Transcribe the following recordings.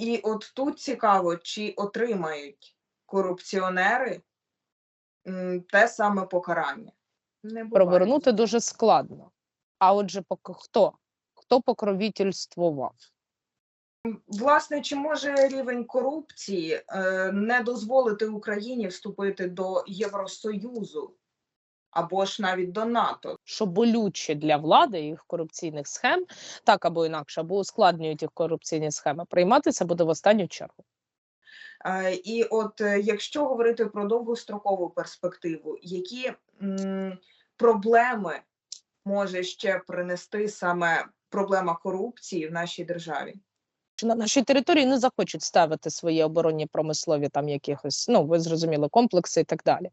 І от тут цікаво, чи отримають корупціонери те саме покарання. Не буває. Провернути дуже складно. А отже, хто? Хто покровительствував? Власне, чи може рівень корупції е, не дозволити Україні вступити до Євросоюзу або ж навіть до НАТО? що болюче для влади їх корупційних схем, так або інакше, або ускладнюють їх корупційні схеми, прийматися буде в останню чергу. Е, І от е, якщо говорити про довгострокову перспективу, які м, проблеми може ще принести саме проблема корупції в нашій державі? Що На нашій території не захочуть ставити свої оборонні промислові там якихось, ну ви зрозуміли, комплекси і так далі.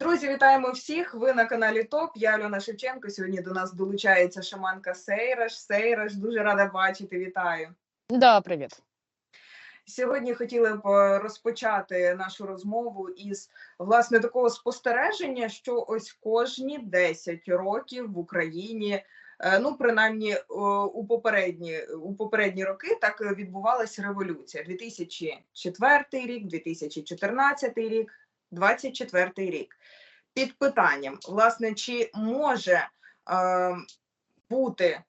Друзі, вітаємо всіх! Ви на каналі ТОП. Я Альона Шевченко. Сьогодні до нас долучається шаманка Сейраш. Сейраш, дуже рада бачити. Вітаю. Да, привіт. Сьогодні хотіли б е, розпочати нашу розмову із власне такого спостереження, що ось кожні 10 років в Україні, е, ну принаймні е, у попередні у попередні роки, так відбувалася революція. 2004 рік, 2014 рік, 24 рік. Під питанням, власне, чи може е, бути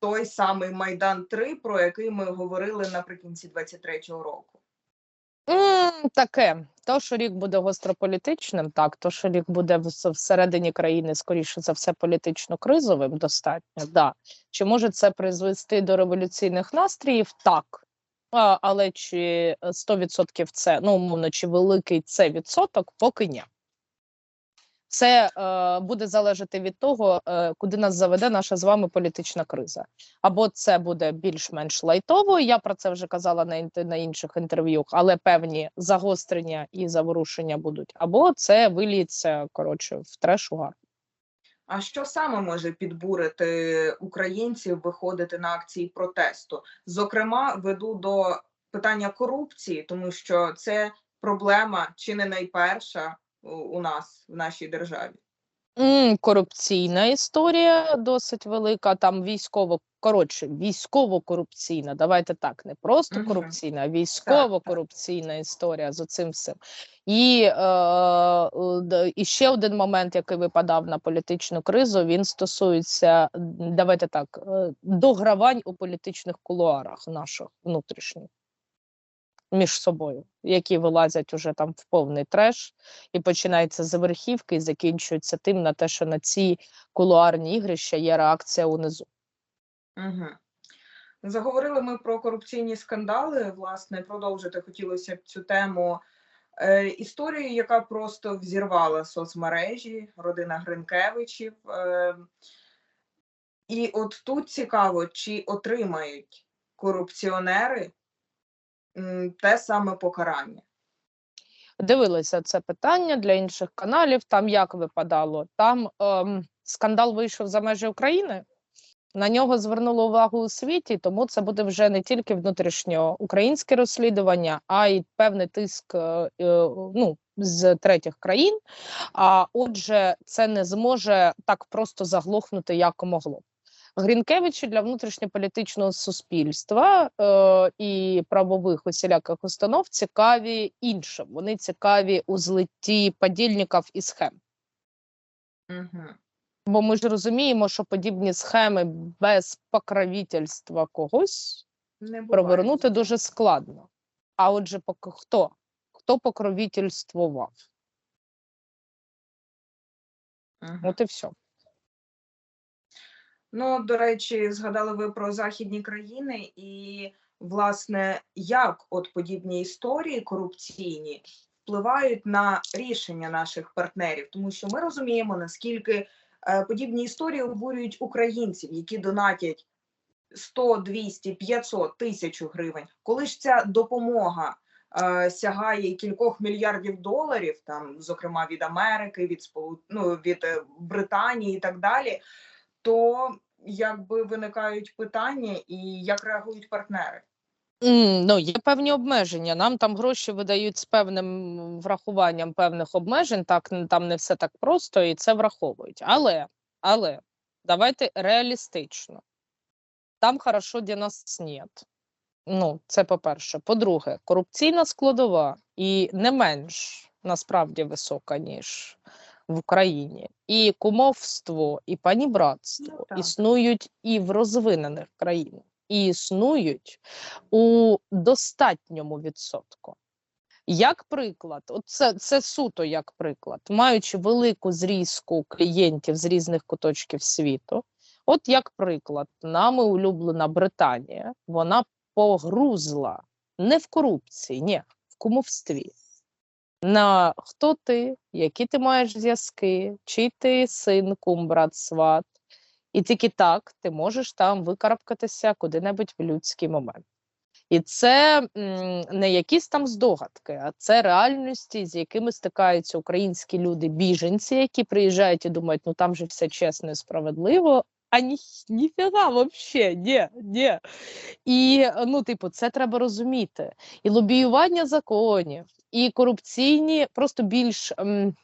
той самий Майдан 3 про який ми говорили наприкінці 23-го року. М, таке, то, що рік буде гострополітичним, так, то, що рік буде всередині країни, скоріше за все, політично-кризовим, достатньо, да. Чи може це призвести до революційних настроїв? Так. Але чи е, 100% це, ну, умовно, чи великий це відсоток, поки ні. Це е, буде залежати від того, е, куди нас заведе наша з вами політична криза. Або це буде більш-менш лайтово. Я про це вже казала на на інших інтерв'ю, але певні загострення і заворушення будуть. Або це виліється коротше в треш угар. А що саме може підбурити українців виходити на акції протесту? Зокрема, веду до питання корупції, тому що це проблема чи не найперша у- нас в нашій державі. М, корупційна історія досить велика. Там військово коротше, військово-корупційна. Давайте так, не просто Мгм. корупційна, а військово-корупційна історія з оцим всім. І, е, д- і ще один момент, який випадав на політичну кризу, він стосується м, давайте так, е, догравань у політичних кулуарах наших внутрішніх. Між собою, які вилазять уже там в повний треш, і починається з верхівки і закінчується тим на те, що на ці кулуарні ігрища є реакція унизу. Угу. Заговорили ми про корупційні скандали. Власне, продовжити хотілося б цю тему е, історію, яка просто взірвала соцмережі, родина Гринкевичів. Е, і от тут цікаво, чи отримають корупціонери те саме покарання. Дивилися це питання для інших каналів. Там як випадало? Там ем, скандал вийшов за межі України. На нього звернуло увагу у світі, тому це буде вже не тільки внутрішньоукраїнське розслідування, а й певний тиск е, е, ну, з третіх країн. А отже, це не зможе так просто заглохнути, як могло. Грінкевичі для внутрішньополітичного суспільства е, і правових усіляких установ цікаві іншим. Вони цікаві у злитті подільників і схем. Угу. Бо ми ж розуміємо, що подібні схеми без покровительства когось Не провернути дуже складно. А отже, хто? Хто покровительствував? Мгм. От і все. Ну, до речі, згадали ви про західні країни, і власне, як от подібні історії корупційні впливають на рішення наших партнерів, тому що ми розуміємо, наскільки е, подібні історії обурюють українців, які донатять 100, 200, 500 тисяч гривень. Коли ж ця допомога е, сягає кількох мільярдів доларів, там, зокрема від Америки, від ну, від е, Британії і так далі, то якби виникають питання, і як реагують партнери. М, Ну, є певні обмеження. Нам там гроші видають з певним врахуванням певних обмежень. Так там не все так просто, і це враховують. Але, але давайте реалістично. там хорошо, де нас нет. Ну, це по-перше. По-друге, корупційна складова і не менш насправді висока, ніж в Україні. І кумовство, і панібратство Ну, існують і в розвинених країнах, і існують у достатньому відсотку. Як приклад, от це, це суто як приклад, маючи велику зрізку клієнтів з різних куточків світу, от як приклад, нами улюблена Британія, вона погрузла не в корупції, ні, в кумовстві. На хто ти, які ти маєш зв'язки, чий ти син, кум, брат, сват. І тільки так ти можеш там викарабкатися куди-небудь в людський момент. І це не якісь там здогадки, а це реальності, з якими стикаються українські люди, біженці, які приїжджають і думають, ну там же все чесно і справедливо. А ні, ніфіга вообще, ні, ні. І ну, типу, це треба розуміти. І лобіювання законів, і корупційні, просто більш, ем,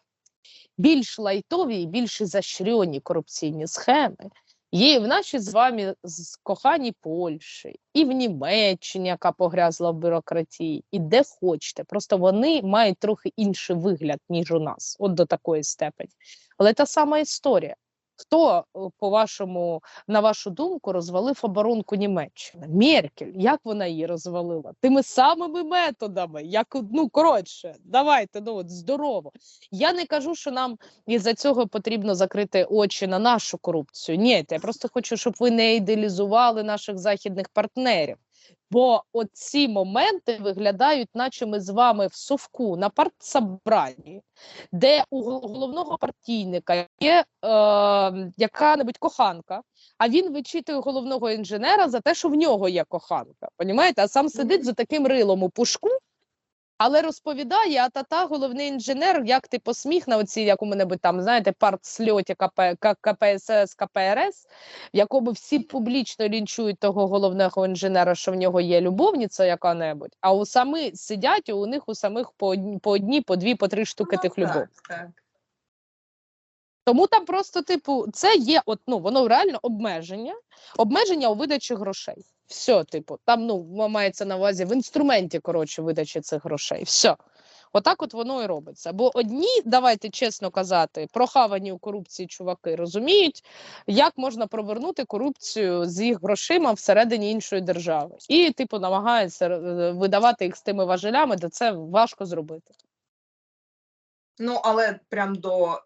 більш лайтові і більш ізощрені корупційні схеми є і в нашій з вами з коханій Польщі, і в Німеччині, яка погрязла в бюрократії, і де хочете. Просто вони мають трохи інший вигляд, ніж у нас, от до такої степені. Але та сама історія. Хто, е, по вашому, на вашу думку, розвалив оборонку Німеччини? Меркель. Як вона її розвалила? Тими самими методами. Як ну коротше, давайте ну от здорово. Я не кажу, що нам із-за цього потрібно закрити очі на нашу корупцію. Ні, я просто хочу, щоб ви не ідеалізували наших західних партнерів. Бо оці моменти виглядають, наче ми з вами в совку на партсобранні, де у головного партійника є е, яка-небудь коханка, а він вичитує головного інженера за те, що в нього є коханка. Понімаєте? А сам сидить за таким рилом у пушку, але розповідає, а та-та, головний інженер, як ти посміх на оці, як у мене би там, знаєте, партсльоті КП, КПСС, КПРС, в якому всі публічно лінчують того головного інженера, що в нього є любовниця яка-небудь, а у самі сидять, у них у самих по одні, по, одні, по дві, по три штуки Ну, тих любов. так, так. Тому там просто, типу, це є, от, ну, воно реально обмеження, обмеження у видачі грошей. Все, типу, там ну, мається на увазі в інструменті, коротше, видачі цих грошей. Все. Отак от воно і робиться. Бо одні, давайте чесно казати, прохавані у корупції чуваки розуміють, як можна провернути корупцію з їх грошима всередині іншої держави. І, типу, намагаються е, видавати їх з тими важелями, де це важко зробити. Ну, але прям до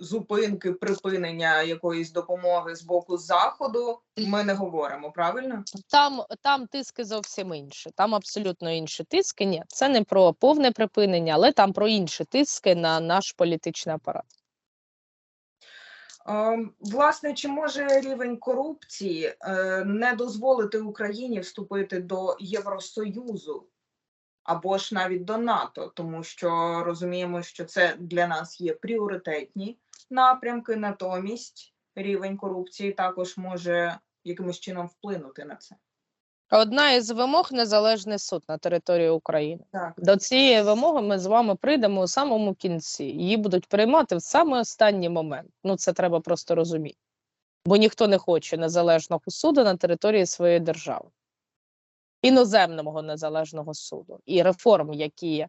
зупинки, припинення якоїсь допомоги з боку заходу ми не говоримо, правильно? Там, там тиски зовсім інші. Там абсолютно інші тиски. Ні, це не про повне припинення, але там про інші тиски на наш політичний апарат. Ем, Власне, чи може рівень корупції е, не дозволити Україні вступити до Євросоюзу або ж навіть до НАТО, тому що розуміємо, що це для нас є пріоритетні напрямки, натомість рівень корупції також може якимось чином вплинути на це. Одна із вимог незалежний суд на території України. Так. До цієї вимоги ми з вами прийдемо у самому кінці. Її будуть приймати в самий останній момент. Ну це треба просто розуміти. Бо ніхто не хоче незалежного суду на території своєї держави, іноземного незалежного суду і реформ, які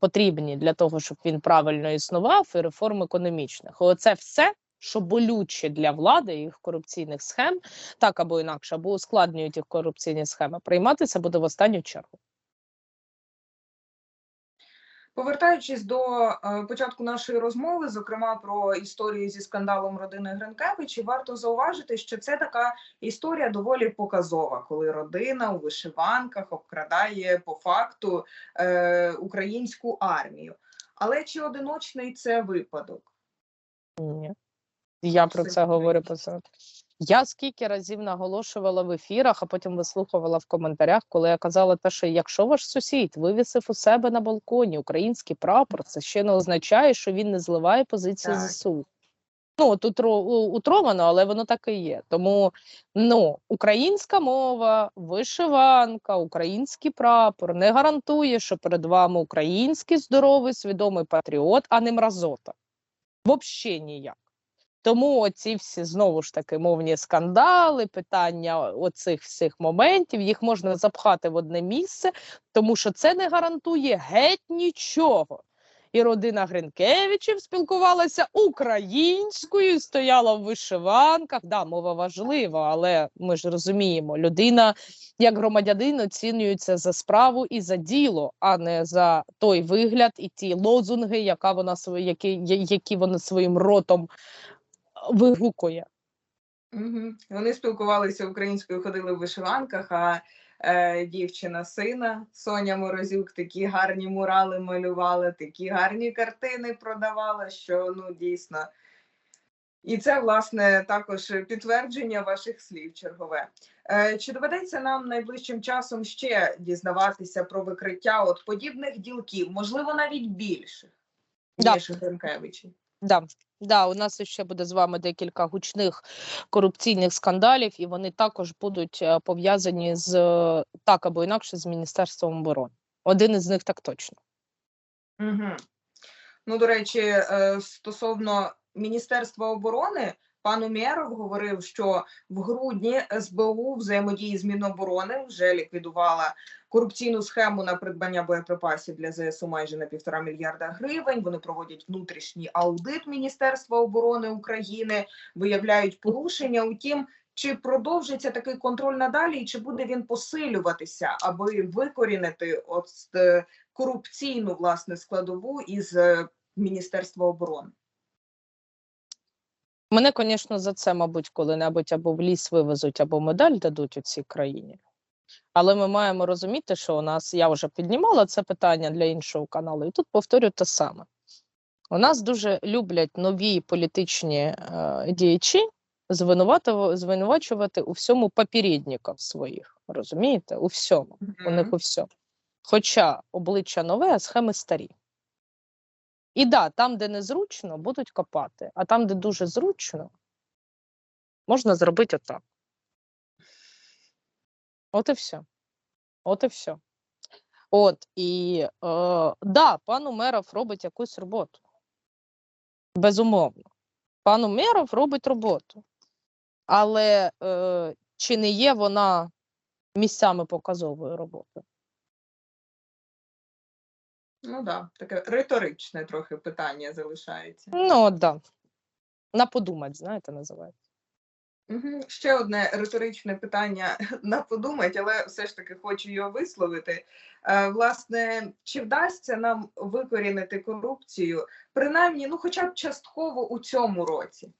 потрібні для того, щоб він правильно існував, і реформ економічних. Оце все. Що болюче для влади їх корупційних схем, так або інакше, або ускладнюють їх корупційні схеми, прийматися буде в останню чергу. Повертаючись до е, початку нашої розмови, зокрема про історію зі скандалом родини Гринкевичів, варто зауважити, що це така історія доволі показова, коли родина у вишиванках обкрадає по факту е, українську армію. Але чи одиночний це випадок? Ні. Я про це говорю ні. Я скільки разів наголошувала в ефірах, а потім вислухувала в коментарях, коли я казала те, що якщо ваш сусід вивісив у себе на балконі український прапор, це ще не означає, що він не зливає позиції Так. ЗСУ. Ну, у- утровано, але воно так і є. Тому ну, українська мова, вишиванка, український прапор не гарантує, що перед вами український здоровий, свідомий патріот, а не мразота. Взагалі ніяк. Тому оці всі знову ж таки мовні скандали, питання оцих всіх моментів, їх можна запхати в одне місце, тому що це не гарантує геть нічого. І родина Гринкевичів спілкувалася українською, стояла в вишиванках. Да, мова важлива, але ми ж розуміємо, людина як громадянин оцінюється за справу і за діло, а не за той вигляд і ті лозунги, яка вона які, які вона своїм ротом вигукує. Угу. Вони спілкувалися українською, ходили в вишиванках, а е, дівчина сина Соня Морозюк такі гарні мурали малювала, такі гарні картини продавала, що ну дійсно. І це, власне, також підтвердження ваших слів чергове. Е, чи доведеться нам найближчим часом ще дізнаватися про викриття от подібних ділків, можливо, навіть більших, Да. ніж Гринкевичів? Да, да, у нас ще буде з вами декілька гучних корупційних скандалів, і вони також будуть е, пов'язані з так або інакше з Міністерством оборони. Один із них так точно. Угу. Ну, до речі, е, стосовно Міністерства оборони, пан Умєров говорив, що в грудні СБУ взаємодії з Міноборони вже ліквідувала корупційну схему на придбання боєприпасів для ЗСУ майже на півтора мільярда гривень. Вони проводять внутрішній аудит Міністерства оборони України, виявляють порушення. Утім, чи продовжиться такий контроль надалі, і чи буде він посилюватися, аби викорінити от е, корупційну власне складову із е, Міністерства оборони. Мене, звісно, за це, мабуть, коли-небудь або в ліс вивезуть, або медаль дадуть у цій країні. Але ми маємо розуміти, що у нас я вже піднімала це питання для іншого каналу, і тут повторю те саме. У нас дуже люблять нові політичні е, діячі звинувачувати у всьому попередників своїх. Розумієте? У всьому. У них у всьому. Хоча обличчя нове, а схеми старі. І да, там, де незручно, будуть копати, а там, де дуже зручно, можна зробити отак. От і все. От і все. От і е, да, пан Умеров робить якусь роботу. Безумовно. Пан Умеров робить роботу. Але е, чи не є вона місцями показовою роботою? Ну да, таке риторичне трохи питання залишається. Ну, от да. На подумать, знаєте, називається. Угу. Ще одне риторичне питання на подумать, але все ж таки хочу його висловити. Е, власне, чи вдасться нам викорінити корупцію, принаймні, ну, хоча б частково у цьому році?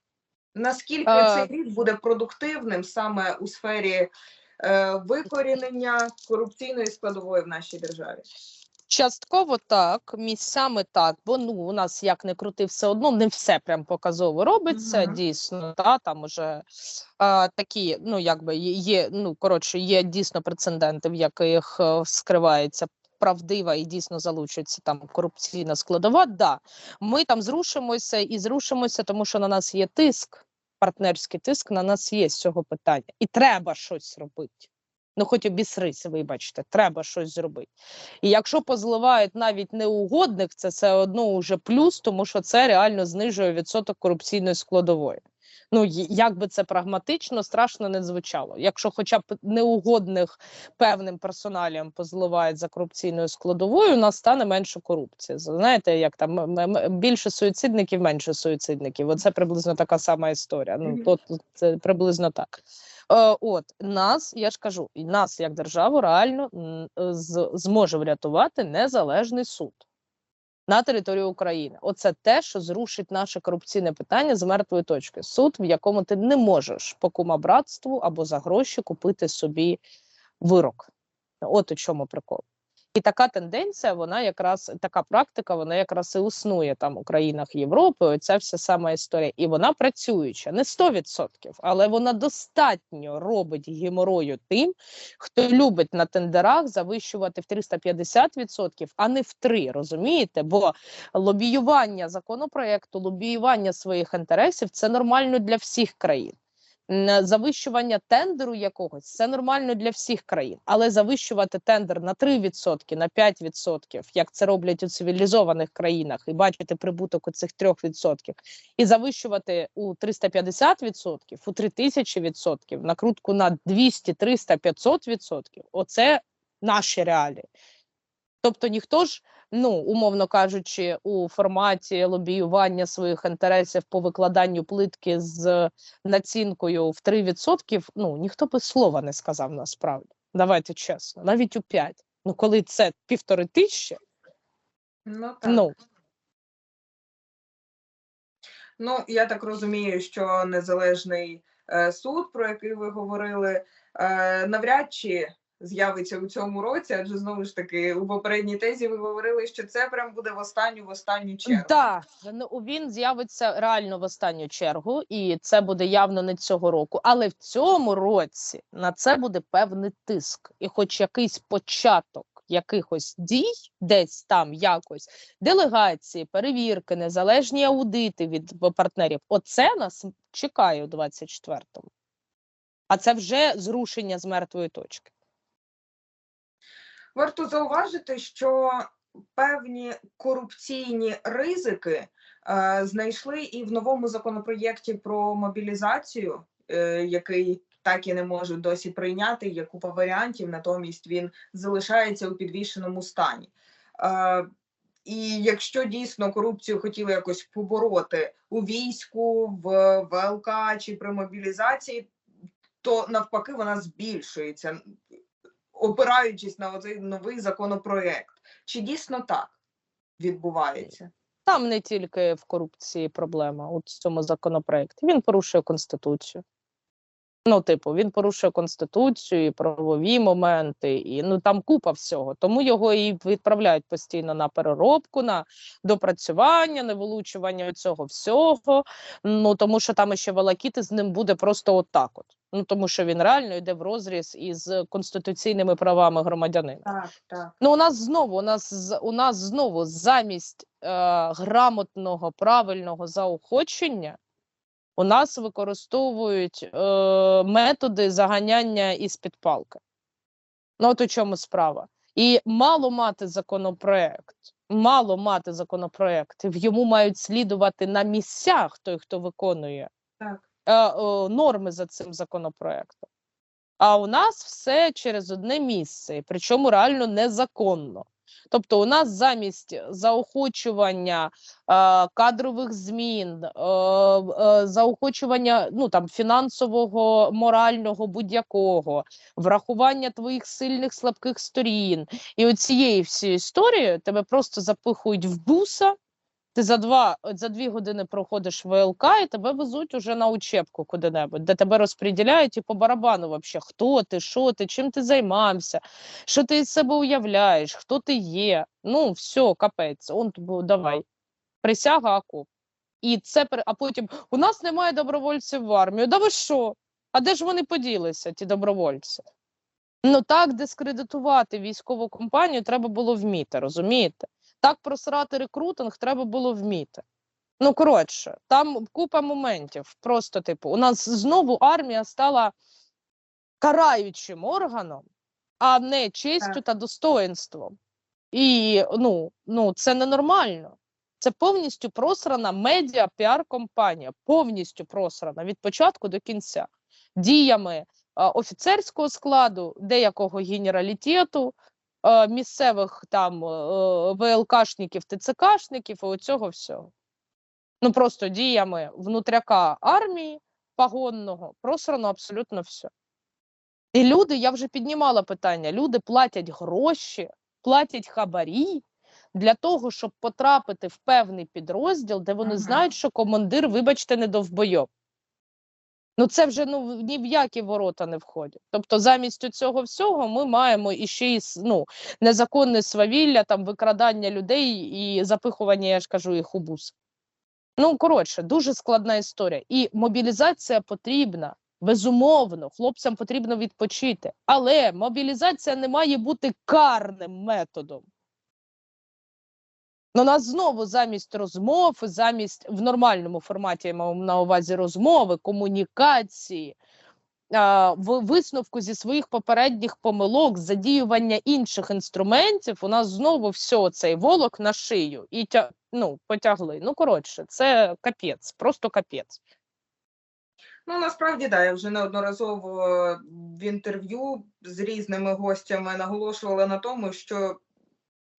Наскільки Е. цей рік буде продуктивним саме у сфері е, викорінення корупційної складової в нашій державі? Частково так, місцями так, бо ну у нас як не крути, все одно не все прям показово робиться. Мгм. Дійсно, та там уже а, такі, ну якби є- є, ну коротше, є дійсно прецеденти, в яких е, скривається правдива і дійсно залучується там корупційна складова. Да, ми там зрушимося і зрушимося, тому що на нас є тиск, партнерський тиск на нас є з цього питання, і треба щось робити. Ну, хоч обісрись, вибачте, треба щось зробити. І якщо позливають навіть неугодних, це все одно уже плюс, тому що це реально знижує відсоток корупційної складової. Ну, як би це прагматично, страшно не звучало. Якщо хоча б неугодних певним персоналіям позливають за корупційною складовою, у нас стане менше корупції. Знаєте, як там більше суїцидників, менше суїцидників. Оце приблизно така сама історія. Ну, то, це приблизно так. Е, от нас, я ж кажу, і нас як державу реально з, зможе врятувати незалежний суд на території України. Оце те, що зрушить наше корупційне питання з мертвої точки. Суд, в якому ти не можеш по кумабратству або за гроші купити собі вирок. От у чому прикол. І така тенденція, вона якраз така практика, вона якраз і існує там у країнах Європи. Оця вся сама історія, і вона працююча не 100%, але вона достатньо робить геморою тим, хто любить на тендерах завищувати в 350%, а не в 3, розумієте? Бо лобіювання законопроекту, лобіювання своїх інтересів це нормально для всіх країн. Н- Завищування тендеру якогось це нормально для всіх країн, але завищувати тендер на 3%, на 5%, як це роблять у цивілізованих країнах, і бачити прибуток у цих 3%, і завищувати у 350%, у 3000%, накрутку на 200, 300, 500%, оце наші реалії. Тобто ніхто ж, ну умовно кажучи, у форматі лобіювання своїх інтересів по викладанню плитки з націнкою в 3%, ну ніхто би слова не сказав насправді. Давайте чесно, навіть у 5. Ну коли це півтори тисячі, Ну так. ну Ну, я так розумію, що незалежний е, суд, про який ви говорили, е, навряд чи з'явиться у цьому році, адже знову ж таки у попередній тезі ви говорили, що це прям буде в останню в останню чергу. Так, ну він з'явиться реально в останню чергу, і це буде явно не цього року. Але в цьому році на це буде певний тиск, і хоч якийсь початок якихось дій, десь там якось делегації, перевірки, незалежні аудити від партнерів. Оце нас чекає у 24-му. А це вже зрушення з мертвої точки. Варто зауважити, що певні корупційні ризики е, знайшли і в новому законопроєкті про мобілізацію, е, який так і не можуть досі прийняти. Є купа варіантів, натомість він залишається у підвішеному стані. Е, і якщо дійсно корупцію хотіли якось побороти у війську, в ВЛК чи при мобілізації, то навпаки вона збільшується опираючись на оцей новий законопроект. Чи дійсно так відбувається? Там не тільки в корупції проблема у цьому законопроекті. Він порушує конституцію. Ну, типу, він порушує конституцію, і правові моменти, і ну там купа всього. Тому його і відправляють постійно на переробку, на допрацювання, на вилучування цього всього. Ну тому що там ще волокіти з ним буде просто отак. От. Ну тому що він реально йде в розріз із конституційними правами громадянина. Так, так. Ну, у нас знову у нас у нас знову замість е, грамотного правильного заохочення у нас використовують е, методи заганяння із під палки. Ну, от у чому справа. І мало мати законопроект, мало мати законопроектів, йому мають слідувати на місцях той, хто виконує так. е, е, норми за цим законопроектом. А у нас все через одне місце, причому реально незаконно. Тобто, у нас замість заохочування е, кадрових змін, е, е, заохочування ну там фінансового, морального будь-якого, врахування твоїх сильних слабких сторін, і оцієї всієї історії тебе просто запихують в буса. Ти за два за дві години проходиш ВЛК і тебе везуть уже на учебку куди-небудь, де тебе розподіляють і по барабану вообще, хто ти, що ти, чим ти займався, що ти із себе уявляєш, хто ти є. Ну, все, капець, он тобі давай. Присяга окоп. І це а потім у нас немає добровольців в армію. Да ви що? А де ж вони поділися, ті добровольці? Ну так дискредитувати військову компанію треба було вміти, розумієте? Так просрати рекрутинг треба було вміти. Ну, коротше, там купа моментів. Просто, типу, у нас знову армія стала караючим органом, а не честю Так. та достоинством. І ну, ну, це ненормально. Це повністю просрана медіа піар-компанія, повністю просрана від початку до кінця діями а, офіцерського складу, деякого генералітету, місцевих там е, ВЛКшників, ТЦКшників і оцього всього. Ну просто діями внутряка армії погонного просрано абсолютно все. І люди, я вже піднімала питання: люди платять гроші, платять хабарі для того, щоб потрапити в певний підрозділ, де вони Мгм. знають, що командир, вибачте, не довбойоб. Ну, це вже ну ні в які ворота не входять. Тобто, замість цього всього ми маємо іще й ну, незаконне свавілля, там викрадання людей і запихування, я ж кажу, їх у бус. Ну, коротше, дуже складна історія. І мобілізація потрібна. Безумовно, хлопцям потрібно відпочити. Але мобілізація не має бути карним методом. Ну, нас знову замість розмов, замість в нормальному форматі я маю на увазі розмови, комунікації, в висновку зі своїх попередніх помилок, задіювання інших інструментів, у нас знову все цей волок на шию і тя, ну, потягли. Ну, коротше, це капець, просто капець. Ну, насправді, да, я вже неодноразово е, в інтерв'ю з різними гостями наголошувала на тому, що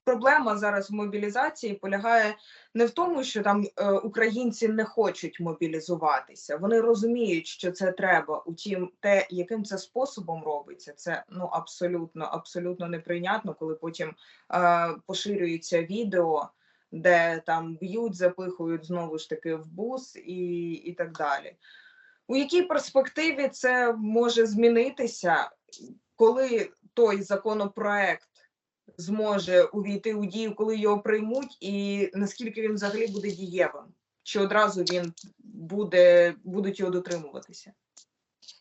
проблема зараз в мобілізації полягає не в тому, що там е, українці не хочуть мобілізуватися. Вони розуміють, що це треба. Утім, те, яким це способом робиться, це ну абсолютно, абсолютно неприйнятно, коли потім е, поширюється відео, де там б'ють, запихують знову ж таки в бус і, і так далі. У якій перспективі це може змінитися, коли той законопроект зможе увійти у дію, коли його приймуть, і наскільки він взагалі буде дієвим? Чи одразу він буде, будуть його дотримуватися?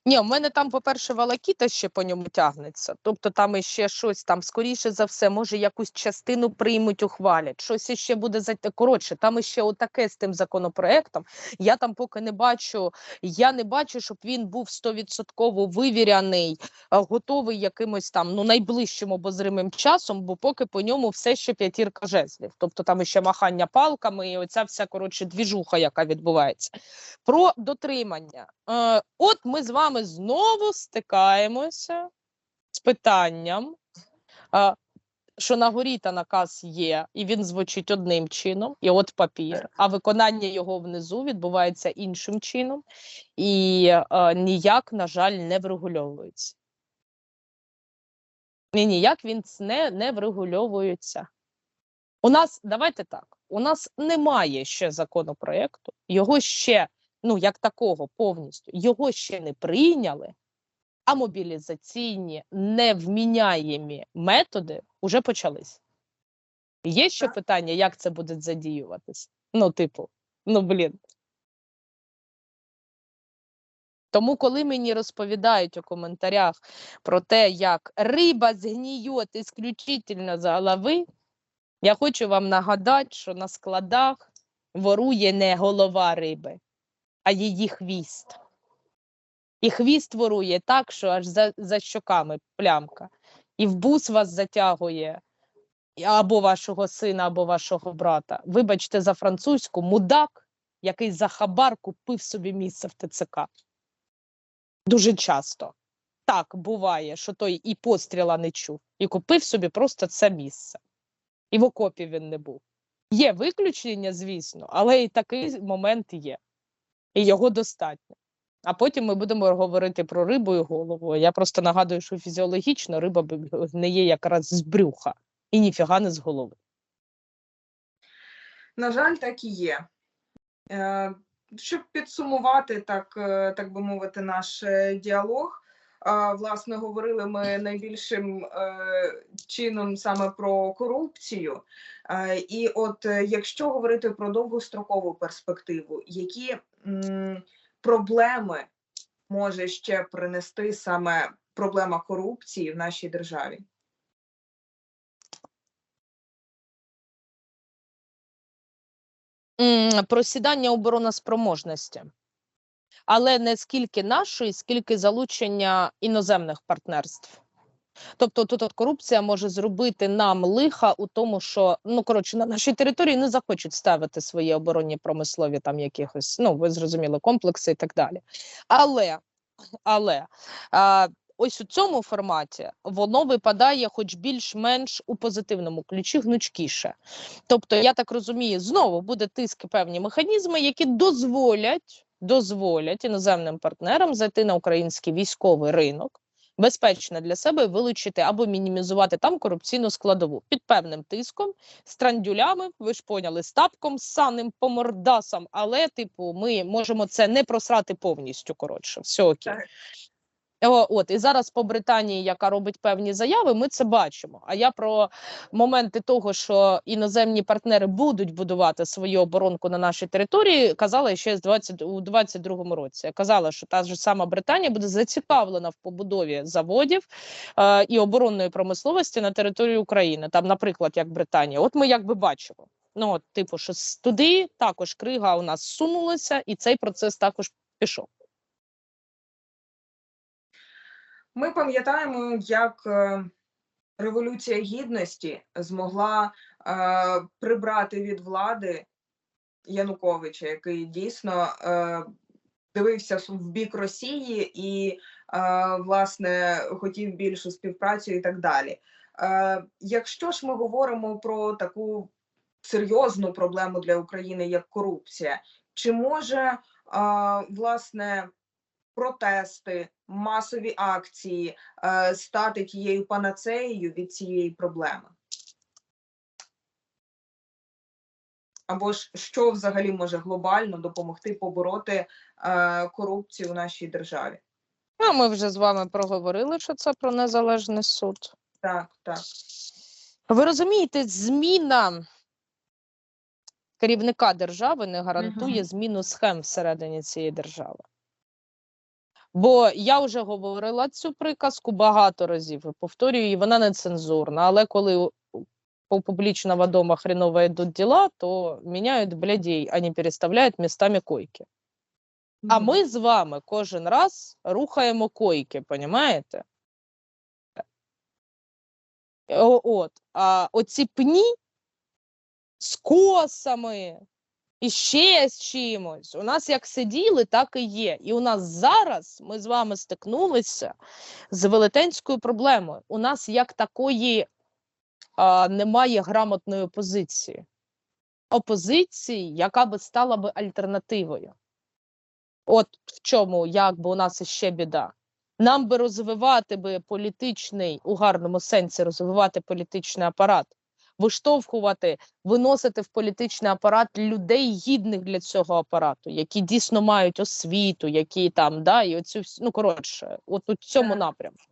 Ні, у мене там, по-перше, валакіта ще по ньому тягнеться. Тобто там іще щось там, скоріше за все, може якусь частину приймуть, ухвалять, щось іще буде за коротше, там іще отаке з тим законопроектом. Я там поки не бачу, я не бачу, щоб він був стовідсотково вивіряний, готовий якимось там ну найближчим обозримим часом, бо поки по ньому все ще п'ятірка жезлів. Тобто там іще махання палками, і оця вся коротше двіжуха, яка відбувається. Про дотримання. Е, от ми з вами знову стикаємося з питанням, що на горі та наказ є, і він звучить одним чином, і от папір, а виконання його внизу відбувається іншим чином, і е, ніяк, на жаль, не врегульовується. І ніяк він не, не врегульовується. У нас, давайте так, у нас немає ще законопроекту, його ще, ну як такого повністю, його ще не прийняли, а мобілізаційні невміняємі методи вже почались. Є ще питання, як це буде задіюватись? Ну, типу, ну блін. Тому, коли мені розповідають у коментарях про те, як риба згніє исключительно за голови, я хочу вам нагадати, що на складах ворує не голова риби, а її хвіст. І хвіст ворує так, що аж за, за щоками плямка. І в бус вас затягує або вашого сина, або вашого брата. Вибачте за французьку, мудак, який за хабар купив собі місце в ТЦК. Дуже часто. Так буває, що той і постріла не чув, і купив собі просто це місце. І в окопі він не був. Є виключення, звісно, але і такий момент є. І його достатньо. А потім ми будемо говорити про рибу і голову. Я просто нагадую, що фізіологічно риба не є якраз з брюха і ніфіга не з голови. На жаль, так і є. Е, Щоб підсумувати, так, е, так би мовити, наш е, діалог, власне, говорили ми найбільшим чином саме про корупцію. І от якщо говорити про довгострокову перспективу, які проблеми може ще принести саме проблема корупції в нашій державі? Просідання обороноспроможності. Але не скільки нашої, скільки залучення іноземних партнерств. Тобто тут от корупція може зробити нам лиха у тому, що ну коротше на нашій території не захочуть ставити свої оборонні промислові там якихось, ну ви зрозуміли, комплекси і так далі. Але, але а, ось у цьому форматі воно випадає, хоч більш-менш у позитивному ключі, гнучкіше. Тобто, я так розумію, знову буде тиск певні механізми, які дозволять, дозволять іноземним партнерам зайти на український військовий ринок. Безпечно для себе вилучити або мінімізувати там корупційну складову під певним тиском, з трандюлями, ви ж поняли, з тапком, з саним помордасом. але, типу, ми можемо це не просрати повністю. Коротше, все окей. О, От і зараз по Британії, яка робить певні заяви, ми це бачимо. А я про моменти того, що іноземні партнери будуть будувати свою оборонку на нашій території, казала ще з 20, у 22-му році. Я казала, що та ж сама Британія буде зацікавлена в побудові заводів е, і оборонної промисловості на території України. Там, наприклад, як Британія. От ми якби бачимо. Ну, от, типу, що туди також крига у нас сунулася, і цей процес також пішов. Ми пам'ятаємо, як е, Революція Гідності змогла е, прибрати від влади Януковича, який дійсно е, дивився в бік Росії і, власне, хотів більшу співпрацю і так далі. Якщо ж ми говоримо про таку серйозну проблему для України, як корупція, чи може власне протести, масові акції е, стати тією панацеєю від цієї проблеми? Або ж що взагалі може глобально допомогти побороти е, корупцію в нашій державі? Ну, ми вже з вами проговорили, що це про незалежний суд. Так, так. Ви розумієте, зміна керівника держави не гарантує Мгм. зміну схем всередині цієї держави. Бо я вже говорила цю приказку багато разів і повторюю, її, вона не цензурна. Але коли у- публічного дома хреново йдуть діла, то міняють блядей, а не переставляють містами койки. А ми з вами кожен раз рухаємо койки, понімаєте? От, а оці пні з косами і ще з чимось. У нас як сиділи, так і є. І у нас зараз ми з вами стикнулися з велетенською проблемою. У нас як такої а, немає грамотної опозиції. Опозиції, яка би стала би альтернативою. От в чому якби у нас іще біда. Нам би розвивати би політичний, у гарному сенсі розвивати політичний апарат, виштовхувати, виносити в політичний апарат людей гідних для цього апарату, які дійсно мають освіту, які там, да, і оцю ну коротше, от у цьому напрямку.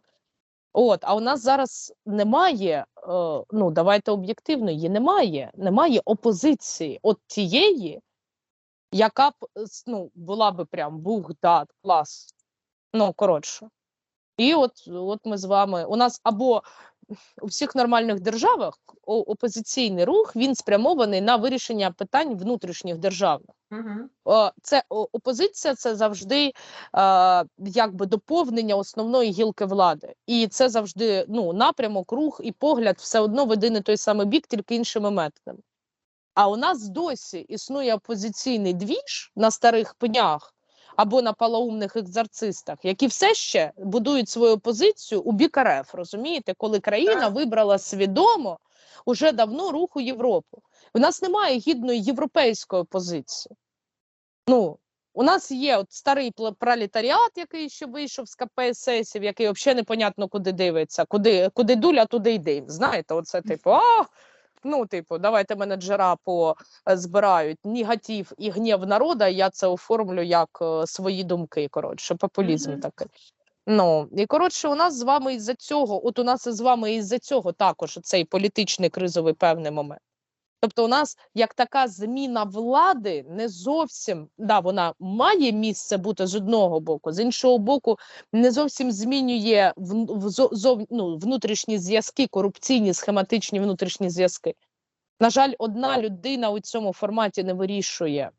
От, а у нас зараз немає, е, ну давайте об'єктивно, її немає. Немає опозиції, от тієї, яка б е, ну, була би прям бух, да, клас. Ну, коротше. І от, от ми з вами. У нас або у всіх нормальних державах опозиційний рух він спрямований на вирішення питань внутрішніх державних. Мгм. О, Це опозиція, це завжди е, якби доповнення основної гілки влади, і це завжди ну напрямок, рух і погляд все одно в один і той самий бік, тільки іншими методами. А у нас досі існує опозиційний двіж на старих пнях або на палаумних екзорцистах, які все ще будують свою позицію у бік РФ, розумієте, коли країна Так. вибрала свідомо уже давно руху Європу. У нас немає гідної європейської позиції. Ну, у нас є от старий пролетаріат, який ще вийшов з КПССів, який взагалі непонятно куди дивиться, куди, куди дуля, туди йди. Знаєте, оце типу, а, ну, типу, давайте менеджера позбирають е, негатив і гнів народу. я це оформлю як е, свої думки. Коротше, популізм Мгм. такий. Ну і коротше, у нас з вами із-за цього, от у нас з вами із-за цього також цей політичний кризовий певний момент. Тобто, у нас як така зміна влади не зовсім да, вона має місце бути з одного боку, з іншого боку, не зовсім змінює в, в, зов, ну, внутрішні зв'язки, корупційні, схематичні внутрішні зв'язки. На жаль, одна людина у цьому форматі не вирішує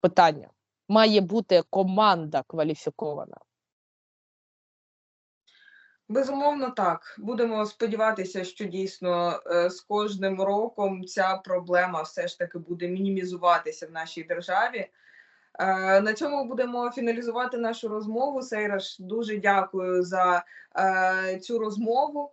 питання. Має бути команда кваліфікована. Безумовно, так. Будемо сподіватися, що дійсно е, з кожним роком ця проблема все ж таки буде мінімізуватися в нашій державі. Е, На цьому будемо фіналізувати нашу розмову. Сейраш, дуже дякую за е, цю розмову.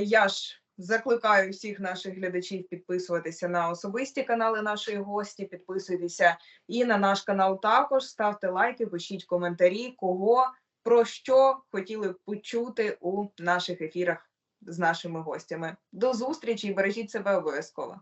Я ж закликаю всіх наших глядачів підписуватися на особисті канали нашої гості. Підписуйтеся і на наш канал також. Ставте лайки, пишіть коментарі, кого про що хотіли б почути у наших ефірах з нашими гостями. До зустрічі бережіть себе обов'язково.